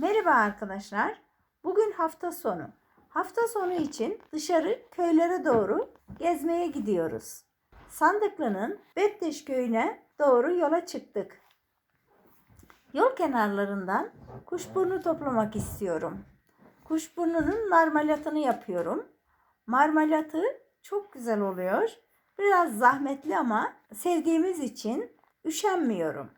Merhaba arkadaşlar. Bugün hafta sonu. Hafta sonu için dışarı köylere doğru gezmeye gidiyoruz. Sandıklı'nın Betteş köyüne doğru yola çıktık. Yol kenarlarından kuşburnu toplamak istiyorum. Kuşburnunun marmelatını yapıyorum. Marmelatı çok güzel oluyor. Biraz zahmetli ama sevdiğimiz için üşenmiyorum.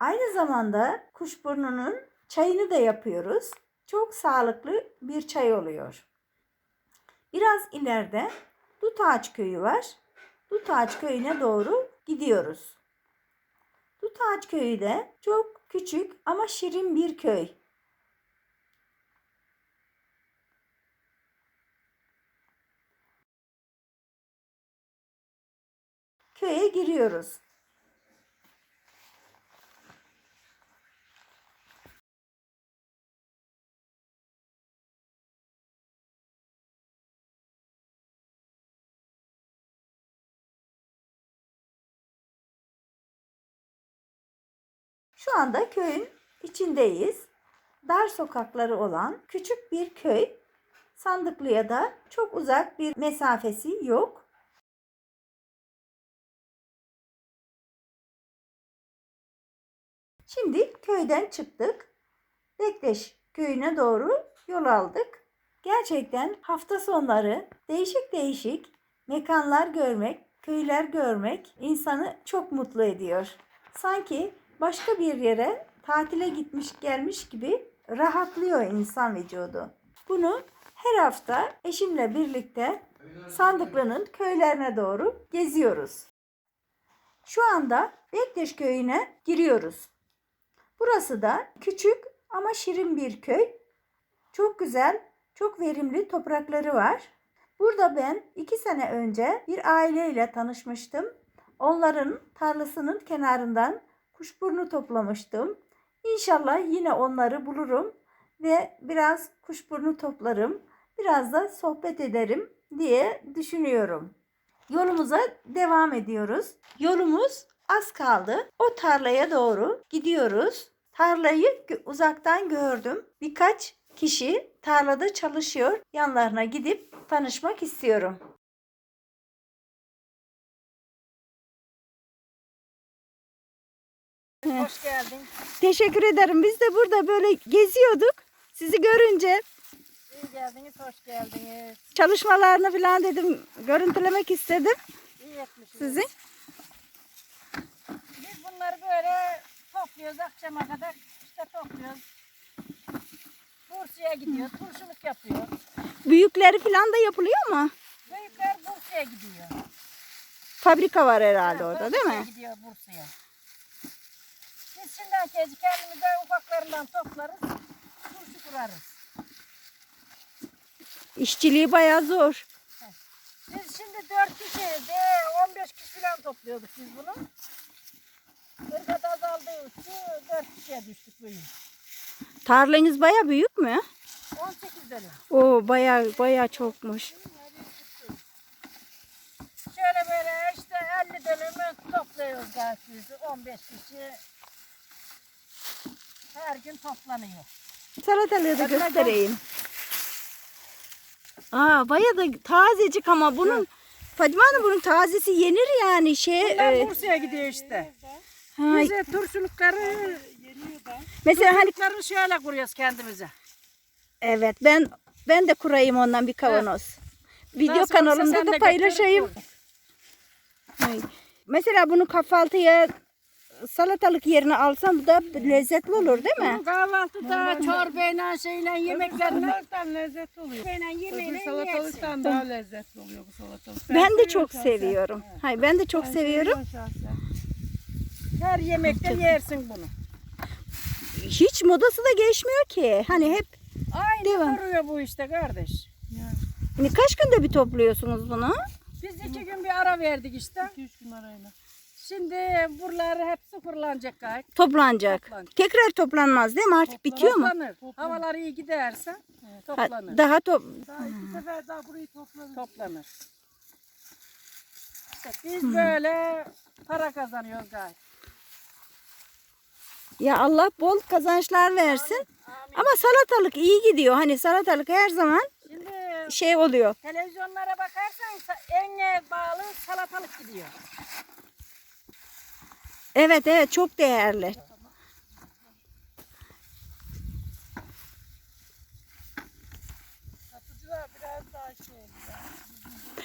Aynı zamanda kuşburnunun çayını da yapıyoruz. Çok sağlıklı bir çay oluyor. Biraz ileride Dut Ağaç Köyü var. Dut Ağaç Köyü'ne doğru gidiyoruz. Dut Ağaç Köyü de çok küçük ama şirin bir köy. Köye giriyoruz. Şu anda köyün içindeyiz. Dar sokakları olan küçük bir köy. Sandıklı'ya da çok uzak bir mesafesi yok. Şimdi köyden çıktık. Bekleş köyüne doğru yol aldık. Gerçekten hafta sonları değişik değişik mekanlar görmek, köyler görmek insanı çok mutlu ediyor. Sanki başka bir yere tatile gitmiş gelmiş gibi rahatlıyor insan vücudu. Bunu her hafta eşimle birlikte Sandıklı'nın köylerine doğru geziyoruz. Şu anda Bekleş köyüne giriyoruz. Burası da küçük ama şirin bir köy. Çok güzel, çok verimli toprakları var. Burada ben iki sene önce bir aileyle tanışmıştım. Onların tarlasının kenarından kuşburnu toplamıştım. İnşallah yine onları bulurum ve biraz kuşburnu toplarım. Biraz da sohbet ederim diye düşünüyorum. Yolumuza devam ediyoruz. Yolumuz az kaldı. O tarlaya doğru gidiyoruz. Tarlayı uzaktan gördüm. Birkaç kişi tarlada çalışıyor. Yanlarına gidip tanışmak istiyorum. Hoş geldin. Teşekkür ederim. Biz de burada böyle geziyorduk. Sizi görünce İyi geldiniz, hoş geldiniz. çalışmalarını falan dedim görüntülemek istedim İyi etmişsiniz. sizi. Biz bunları böyle topluyoruz akşama kadar. işte topluyoruz. Bursa'ya gidiyor, turşuluk yapıyor. Büyükleri falan da yapılıyor mu? Büyükler Bursa'ya gidiyor. Fabrika var herhalde Ha, orada değil Bursa'ya mi? gidiyor Bursa'ya. Şimdiden kezi kendimize ufaklarından toplarız. Turşu kurarız. İşçiliği bayağı zor. Biz şimdi 4 kişi, de 15 kişi falan topluyorduk biz bunu. Irgat azaldığı için 4 kişiye düştük böyle. Tarlanız bayağı büyük mü? 18 dönüm. Oo bayağı bayağı çokmuş. Şöyle böyle işte 50 dönümü topluyoruz biz. 15 kişi her gün toplanıyor. Salatalığı da göstereyim. Aa bayağı da tazecik ama bunun Fadime Hanım bunun tazesi yenir yani şey. Bunlar e, Bursa'ya gidiyor işte. ha, Biz de turşulukları, mesela hani turşulukları şöyle kuruyoruz kendimize. evet ben ben de kurayım ondan bir kavanoz. Video Nasıl olsa kanalımda da paylaşayım. Mesela bunu kahvaltıya salatalık yerine alsam bu da lezzetli olur değil mi? Kahvaltıda çorbayla şeyle yemeklerle Salatalıktan lezzetli oluyor. yemeğiyle Öbür yersin. salatalıktan daha lezzetli oluyor bu salatalık. Ben de çok şahsen. seviyorum. Hayır ben de çok Ben seviyorum. şahsen. Her yemekte yersin bunu. Hiç modası da geçmiyor ki. Hani hep Aynı Devam. duruyor bu işte kardeş. Yani hani kaç günde bir topluyorsunuz bunu? Biz iki gün bir ara verdik işte. 2-3 gün arayla. Şimdi buralar hep sıfırlanacak gayet. Toplanacak. Toplanacak. Tekrar toplanmaz değil mi? Artık bitiyor mu? Toplanır. Havalar iyi giderse Ha, toplanır. daha top Daha iki sefer daha burayı topladım. Toplanır. İşte biz böyle para kazanıyoruz gayet. Ya Allah bol kazançlar versin. Amin. Ama salatalık iyi gidiyor. Hani salatalık her zaman Şimdi şey oluyor. televizyonlara bakarsan sa- en bağlı salatalık gidiyor. Evet evet çok değerli. Satıcılar biraz daha şey.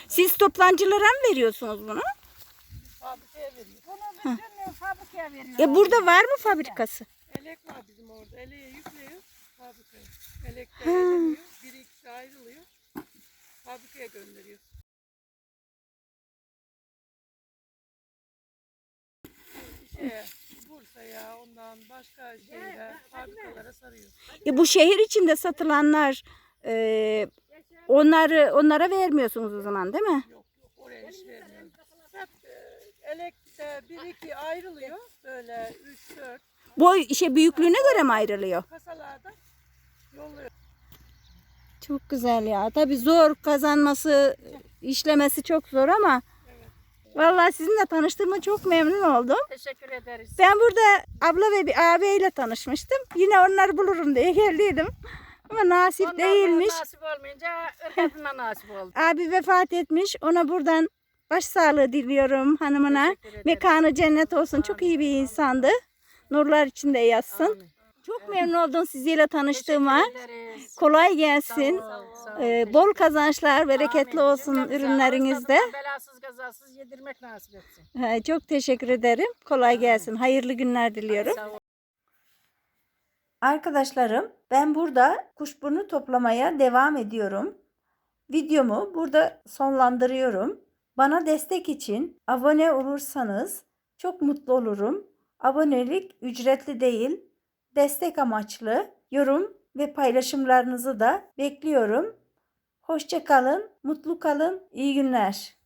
Siz toplancılara mı veriyorsunuz bunu? Fabrikaya veriyor. Bunu bütün fabrikaya veriyor. E burada var mı fabrikası? Elek var bizim orada. Eleğe yüklüyor fabrikaya. Elekte eğleniyor. Biri ikisi ayrılıyor. Fabrikaya gönderiyor. Bursa'ya ondan başka şeyler fabrikalara sarıyor. E bu şehir içinde satılanlar e, onları onlara vermiyorsunuz o zaman değil mi? Yok yok oraya hiç vermiyoruz. Hep e, elekte bir iki ayrılıyor. Böyle üç dört Boy şey büyüklüğüne göre mi ayrılıyor? kasalarda yolluyor. Çok güzel ya. Tabii zor kazanması, işlemesi çok zor ama vallahi sizinle tanıştığıma çok memnun oldum. Teşekkür ederiz. Ben burada abla ve bir ağabeyle tanışmıştım. Yine onları bulurum diye geldiydim. Ama nasip Ondan değilmiş. Nasip olmayınca ırkadına nasip oldu. Abi vefat etmiş. Ona buradan başsağlığı diliyorum hanımına. Mekanı cennet olsun. Çok iyi bir insandı. Nurlar içinde yatsın. Amin. Çok memnun oldum sizinle tanıştığıma. Kolay gelsin. Sağ ol, sağ ol. Ee, bol kazançlar, bereketli Amin. olsun Cümlemize ürünlerinizde. Belasız kazasız yedirmek nasip etsin. Ha, Çok teşekkür ederim. Kolay gelsin. Hayırlı günler diliyorum. Arkadaşlarım ben burada kuşburnu toplamaya devam ediyorum. Videomu burada sonlandırıyorum. Bana destek için abone olursanız çok mutlu olurum. Abonelik ücretli değil, destek amaçlı. Yorum ve paylaşımlarınızı da bekliyorum. Hoşça kalın, mutlu kalın, iyi günler.